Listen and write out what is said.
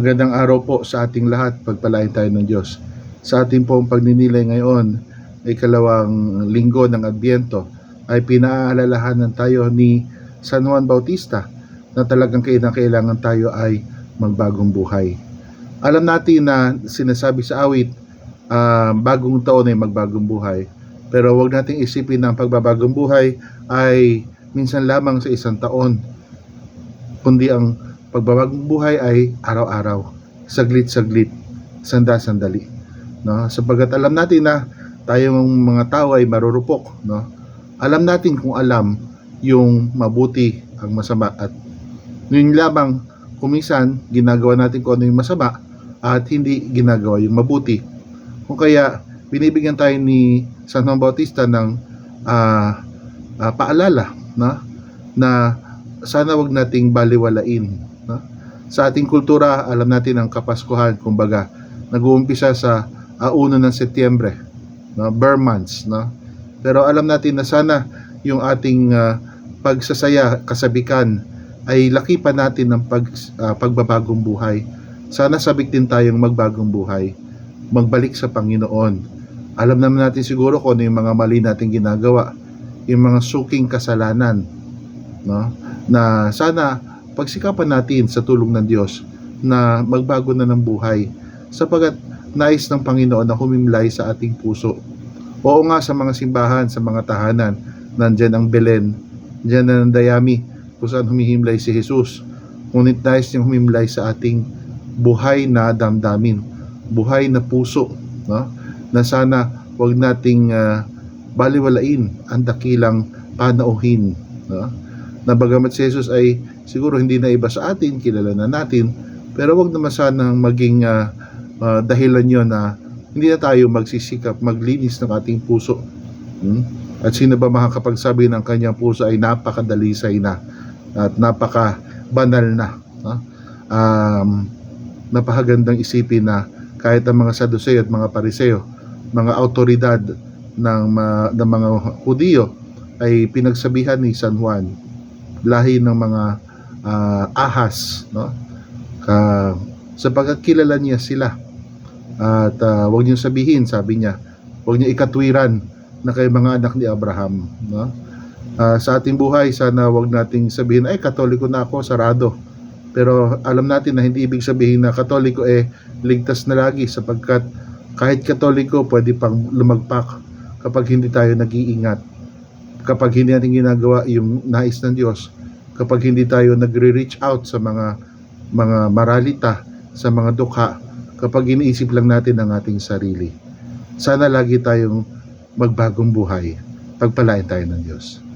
Magandang araw po sa ating lahat. Pagpalain tayo ng Diyos. Sa ating pong pagninilay ngayon, ay kalawang linggo ng Adbyento, ay pinaalalahanan tayo ni San Juan Bautista na talagang kailangan tayo ay magbagong buhay. Alam natin na sinasabi sa awit, ah, bagong taon ay magbagong buhay. Pero wag nating isipin na ang pagbabagong buhay ay minsan lamang sa isang taon. Kundi ang pagbabagong buhay ay araw-araw, saglit-saglit, sanda-sandali. No? Sapagkat alam natin na tayong mga tao ay marurupok. No? Alam natin kung alam yung mabuti ang masama at yun lamang kumisan ginagawa natin kung ano yung masama at hindi ginagawa yung mabuti. Kung kaya binibigyan tayo ni San Juan Bautista ng ah, ah, paalala na na sana wag nating baliwalain no? sa ating kultura alam natin ang kapaskuhan kumbaga nag-uumpisa sa uh, 1 ng Setyembre no? Burr months no? Pero alam natin na sana yung ating ah, pagsasaya kasabikan ay lakipan natin ng pag, ah, pagbabagong buhay. Sana sabik din tayong magbagong buhay magbalik sa Panginoon. Alam naman natin siguro kung ano yung mga mali nating ginagawa yung mga suking kasalanan no? Na sana pagsikapan natin sa tulong ng Diyos na magbago na ng buhay sapagat nais ng Panginoon na humimlay sa ating puso. Oo nga sa mga simbahan, sa mga tahanan, nandyan ang Belen, dyan na ang dayami kung saan humihimlay si Jesus. Ngunit nais niyang humimlay sa ating buhay na damdamin, buhay na puso, no? na sana wag nating ah, baliwalain ang dakilang panauhin. No? Na bagamat si Jesus ay siguro hindi na iba sa atin, kilala na natin, pero wag naman sanang maging ah, ah, dahilan yon na hindi na tayo magsisikap maglinis ng ating puso. Hmm? At sino ba makakapagsabi ng kanyang puso ay napakadalisay na at napaka banal na. no? Um, napakagandang isipin na kahit ang mga Saduseo at mga Pariseo, mga autoridad ng, ma- ng mga Hudiyo ay pinagsabihan ni San Juan lahi ng mga ah, ahas no? Ka, sapagkat kilala niya sila. At ah, wag niyo sabihin sabi niya wag niyo ikatwiran na kay mga anak ni Abraham no? Ah, sa ating buhay sana wag nating sabihin ay katoliko na ako sarado. Pero alam natin na hindi ibig sabihin na katoliko eh ligtas na lagi sapagkat kahit katoliko pwede pang lumagpak kapag hindi tayo nag-iingat. Kapag hindi natin ginagawa yung nais ng Diyos kapag hindi tayo nagre-reach out sa mga mga maralita sa mga dukha kapag iniisip lang natin ang ating sarili sana lagi tayong magbagong buhay. Pagpalain tayo ng Diyos